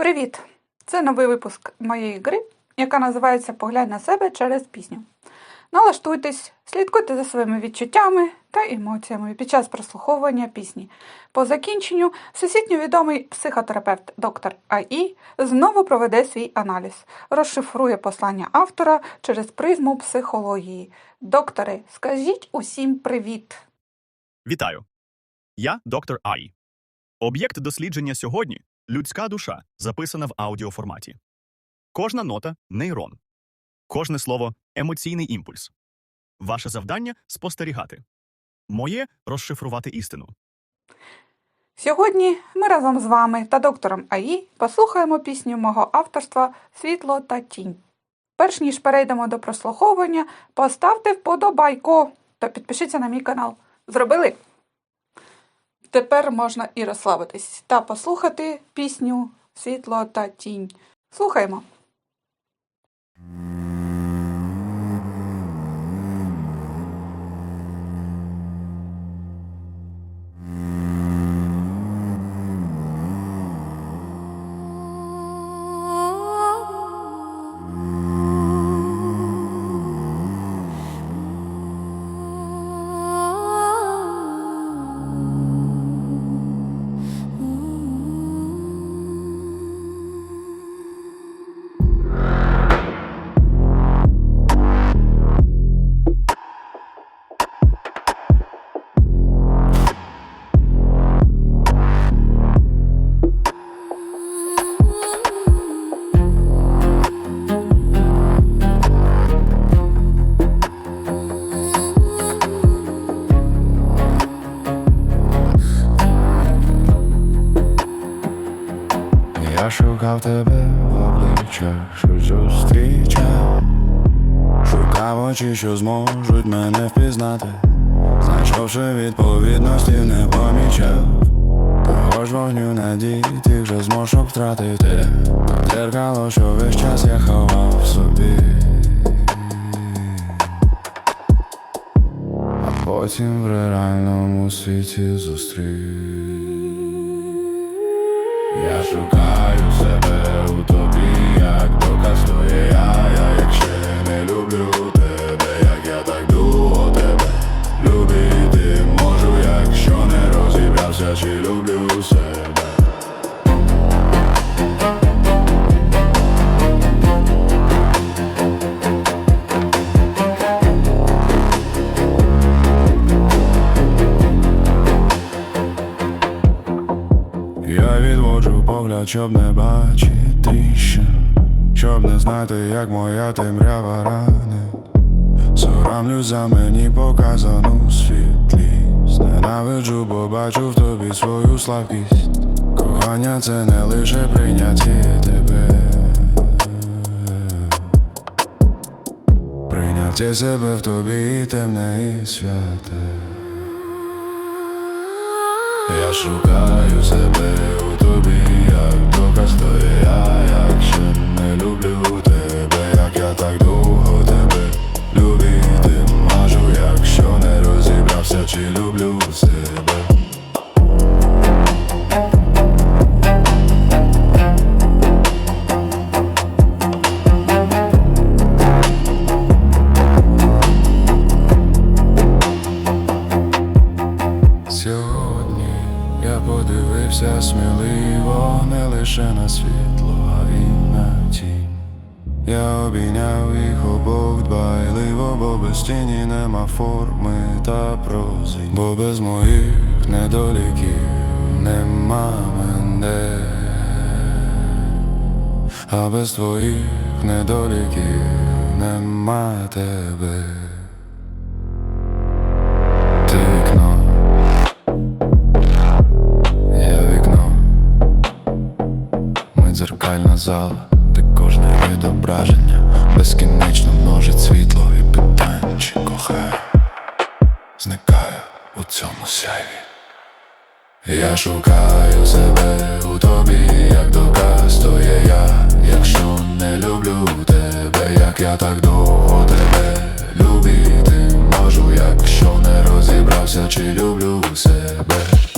Привіт! Це новий випуск моєї гри, яка називається Поглянь на себе через пісню. Налаштуйтесь, слідкуйте за своїми відчуттями та емоціями під час прослуховування пісні. По закінченню всесвітньо відомий психотерапевт доктор АІ знову проведе свій аналіз, розшифрує послання автора через призму психології. Докторе, скажіть усім привіт! Вітаю! Я доктор Ай. Об'єкт дослідження сьогодні людська душа, записана в аудіоформаті. Кожна нота нейрон. Кожне слово емоційний імпульс. Ваше завдання спостерігати. Моє розшифрувати істину. Сьогодні ми разом з вами та доктором АІ послухаємо пісню мого авторства Світло та тінь. Перш ніж перейдемо до прослуховування, поставте вподобайку та підпишіться на мій канал. Зробили? Тепер можна і розслабитись та послухати пісню Світло та тінь. Слухаймо. Я шукав тебе в обличчях, що зустрічав Шукав очі, що зможуть мене впізнати. Знайшовши відповідності, не помічав. Того ж вогню надій, тих же змушок втратити. Дзеркало, що весь час я ховав в собі. А потім в реальному світі зустрів шукаю себе у тобі, як доказ то є я, я як ще не люблю Я відводжу погляд, щоб не бачити тріщин Щоб не знати, як моя темрява ранить Соромлюсь за мені показану світлість. Ненавиджу, бо бачу в тобі свою слабкість. Кохання це не лише прийняття тебе. Прийняття себе в тобі темне і святе шукаю себе у тобі, як доказ то я, якщо не люблю сміливо не лише на світло, а й на тінь. Я обійняв їх обох дбайливо, бо без тіні нема форми та прози, бо без моїх недоліків нема мене, а без твоїх недоліків нема тебе. Дзеркальна зала, де кожне відображення безкінечно множить світло і питань, чи кохаю, зникаю у цьому сяйві. Я шукаю себе у тобі, як доказ, то є я, якщо не люблю тебе, як я так довго тебе любити можу, якщо не розібрався, чи люблю себе.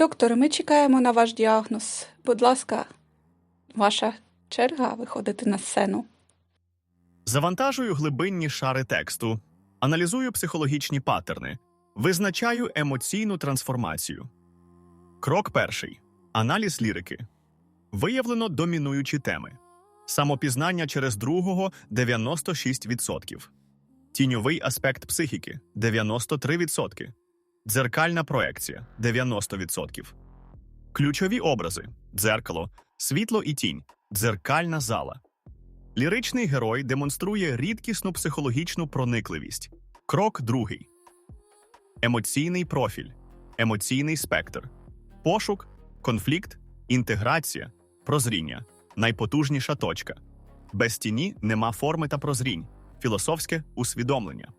Докторе, ми чекаємо на ваш діагноз. Будь ласка, ваша черга виходити на сцену. Завантажую глибинні шари тексту, аналізую психологічні паттерни, визначаю емоційну трансформацію. Крок перший: аналіз лірики. Виявлено домінуючі теми. Самопізнання через другого 96%. Тіньовий аспект психіки 93%. Дзеркальна проекція 90%. Ключові образи дзеркало, світло і тінь, дзеркальна зала. Ліричний герой демонструє рідкісну психологічну проникливість. Крок другий. Емоційний профіль, емоційний спектр, пошук, конфлікт, інтеграція, прозріння, найпотужніша точка. Без тіні нема форми та прозрінь, філософське усвідомлення.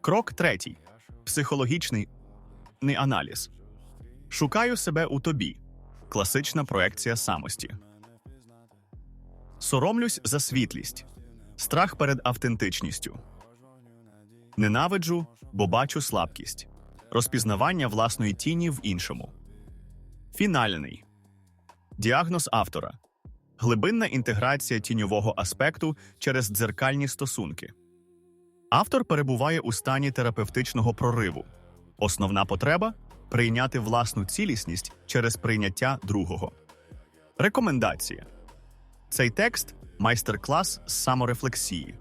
Крок третій. Психологічний аналіз. Шукаю себе у тобі. Класична проекція самості. Соромлюсь за світлість, страх перед автентичністю. Ненавиджу, бо бачу слабкість, розпізнавання власної тіні в іншому. Фінальний діагноз автора глибинна інтеграція тіньового аспекту через дзеркальні стосунки. Автор перебуває у стані терапевтичного прориву. Основна потреба прийняти власну цілісність через прийняття другого. Рекомендація. Цей текст майстер-клас з саморефлексії.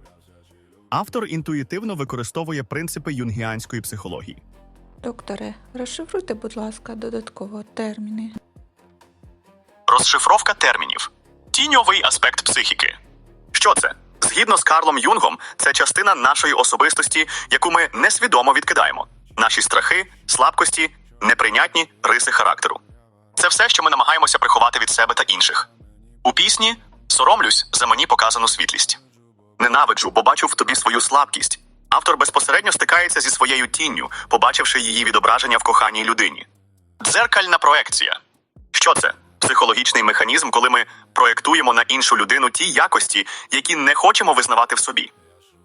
Автор інтуїтивно використовує принципи юнгіанської психології. Докторе, розшифруйте, будь ласка, додатково терміни. Розшифровка термінів. Тіньовий аспект психіки. Що це? Згідно з Карлом Юнгом, це частина нашої особистості, яку ми несвідомо відкидаємо. Наші страхи, слабкості, неприйнятні риси характеру. Це все, що ми намагаємося приховати від себе та інших. У пісні соромлюсь за мені показану світлість. Ненавиджу, бо бачу в тобі свою слабкість. Автор безпосередньо стикається зі своєю тінню, побачивши її відображення в коханій людині. Дзеркальна проекція. Що це? Психологічний механізм, коли ми проєктуємо на іншу людину ті якості, які не хочемо визнавати в собі.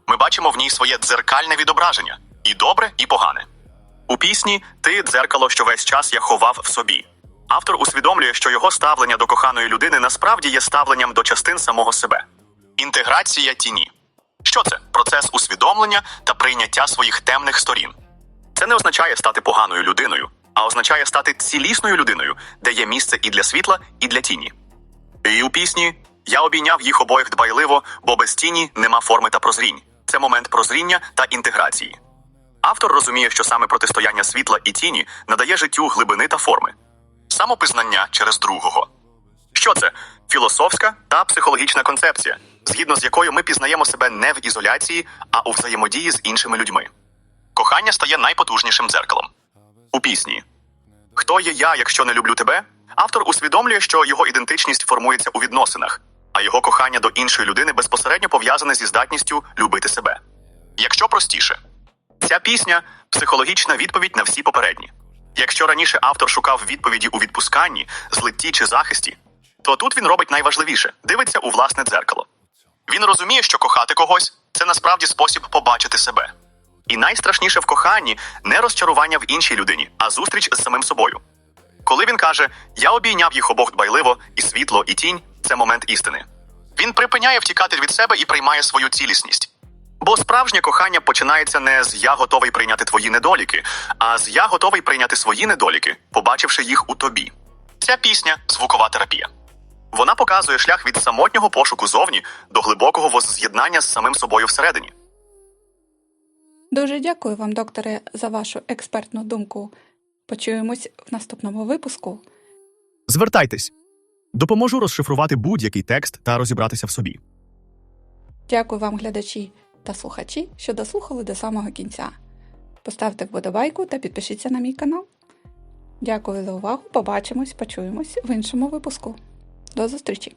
Ми бачимо в ній своє дзеркальне відображення і добре, і погане. У пісні Ти дзеркало, що весь час я ховав в собі. Автор усвідомлює, що його ставлення до коханої людини насправді є ставленням до частин самого себе. Інтеграція тіні. Що це? Процес усвідомлення та прийняття своїх темних сторін. Це не означає стати поганою людиною, а означає стати цілісною людиною, де є місце і для світла, і для тіні. І у пісні я обійняв їх обоїх дбайливо, бо без тіні нема форми та прозрінь. Це момент прозріння та інтеграції. Автор розуміє, що саме протистояння світла і тіні надає життю глибини та форми, самопізнання через другого. Що це? Філософська та психологічна концепція, згідно з якою ми пізнаємо себе не в ізоляції, а у взаємодії з іншими людьми. Кохання стає найпотужнішим дзеркалом. У пісні Хто є я, якщо не люблю тебе? Автор усвідомлює, що його ідентичність формується у відносинах, а його кохання до іншої людини безпосередньо пов'язане зі здатністю любити себе. Якщо простіше, ця пісня психологічна відповідь на всі попередні. Якщо раніше автор шукав відповіді у відпусканні, злитті чи захисті, то тут він робить найважливіше дивиться у власне дзеркало. Він розуміє, що кохати когось це насправді спосіб побачити себе. І найстрашніше в коханні не розчарування в іншій людині, а зустріч з самим собою. Коли він каже Я обійняв їх обох дбайливо, і світло, і тінь це момент істини. Він припиняє втікати від себе і приймає свою цілісність. Бо справжнє кохання починається не з я готовий прийняти твої недоліки, а з я готовий прийняти свої недоліки, побачивши їх у тобі. Ця пісня звукова терапія. Вона показує шлях від самотнього пошуку зовні до глибокого возз'єднання з самим собою всередині. Дуже дякую вам, докторе, за вашу експертну думку. Почуємось в наступному випуску. Звертайтесь. Допоможу розшифрувати будь-який текст та розібратися в собі. Дякую вам, глядачі та слухачі, що дослухали до самого кінця. Поставте вподобайку та підпишіться на мій канал. Дякую за увагу. Побачимось, почуємось в іншому випуску. До зустрічі!